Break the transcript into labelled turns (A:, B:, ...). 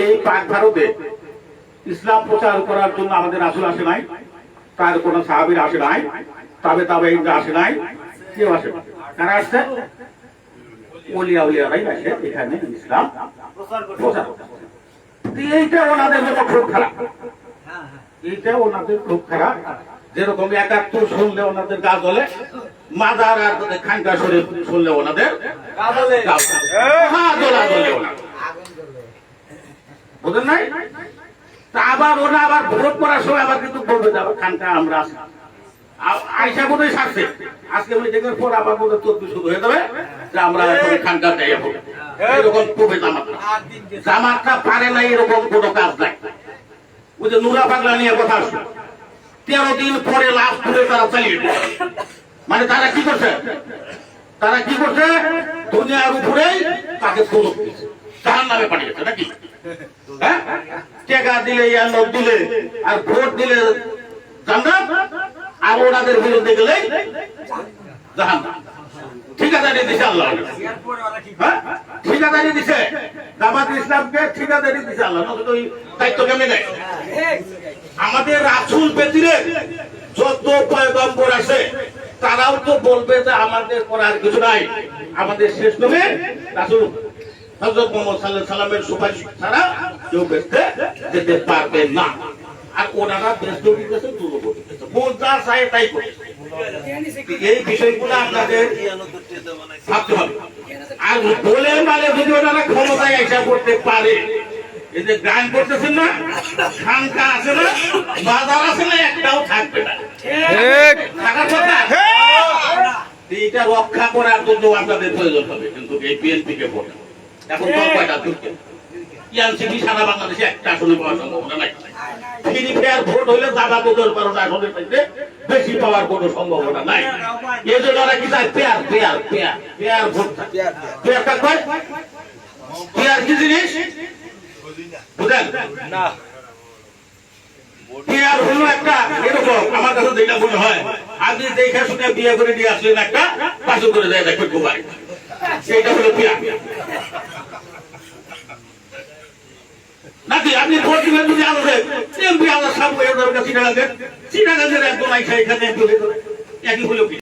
A: এই পাক ভারতে ইসলাম প্রচার করার জন্য আমাদের আসল আসে নাই তার কোন সাহাবির আসে নাই তবে তবে ইন্দ্র আসে নাই কেউ আসে কারা আসছে? ওলিয়া উলিয়ারাই আসে এখানে ইসলাম প্রচার এইটা ওনাদের জন্য খুব খারাপ। এইটা ওনাদের খুব খারাপ। যেরকম একাত্তর শুনলে ওনাদের গা জ্বলে মাদার আর খানকা শরীফ শুনলে ওনাদের গা জ্বলে। জ্বলা। জ্বলে ওনাদের। নাই? তা আবার ওরা আবার ভোট করার সময় আবার কিন্তু বলবে খানকা, আমরা। আইসা বোধহয় সারছে। আজকে মিটিংয়ের পর আবার বোধহয় তর্ক শুরু হয়ে যাবে যে আমরা এখন চাই এখন এরকম করবে জামাতটা জামাতটা পারে না এরকম কাজ নাই। ওই যে নুরা পাগলা নিয়ে কথা তেরো দিন পরে লাশ তুলে তারা চালিয়ে মানে তারা কি করছে? তারা কি করছে? দুনিয়ার উপরেই তাকে সুযোগ দিচ্ছে তার নামে পাঠিয়েছে, নাকি? টেকা দিলে ইয়ার লোক দিলে, আর ভোট দিলে জান্নাত, আর ওনাদের বিরুদ্ধে গেলে ঠিকাদারি দিছে আল্লাহ। হ্যাঁ? ঠিকাদারি দিছে। তারাও তো বলবে যে আমাদের করার কিছু নাই। আমাদের শেষ নবে রাসুল। হজরত মোহাম্মদ সাল্লাহ সাল্লামের সুপারিশ ছাড়া কেউ বেচতে যেতে পারবে না। আর ওনারা বোন যা চায় তাই এই বিষয়গুলো আপনাদের ভাবতে হবে। আর বলে মানে যদি ওনারা ক্ষমতায় এসে করতে পারে এই যে গান করতেছেন না খানকা আছে না বাজার আছে না একটাও থাকবে না। থাকার কথা? এইটা রক্ষা করার জন্য আপনাদের প্রয়োজন হবে কিন্তু এই বিএনপি কে ভোট এখন কয়টা তুলছে ইয়ানসিপি সারা বাংলাদেশে একটা আসলে পাওয়ার সম্ভাবনা নাই। ফ্রি ফেয়ার ভোট হইলে জামাত দল বারোটা আসনের মধ্যে বেশি পাওয়ার কোনো সম্ভাবনা নাই। এই জন্য ওরা কি চায় পেয়ার পেয়ার পেয়ার পেয়ার ভোট পেয়ারটা কয় পেয়ার কি জিনিস? বুঝলেন পেয়ার হলো একটা এরকম আমার কাছে যেটা মনে হয় আপনি দেখে শুনে বিয়ে করে নিয়ে আসলেন একটা পাশে করে দেয় দেখবেন সেইটা হলো পেয়ার নাকি আপনি ভোট দিবেন যদি আমাদের এমপি আলাদা সামনে সিটাগাঙ্গের সিটাগাঙ্গের একদম আইসা এখানে এমপি হয়ে যাবে। একই হলো কি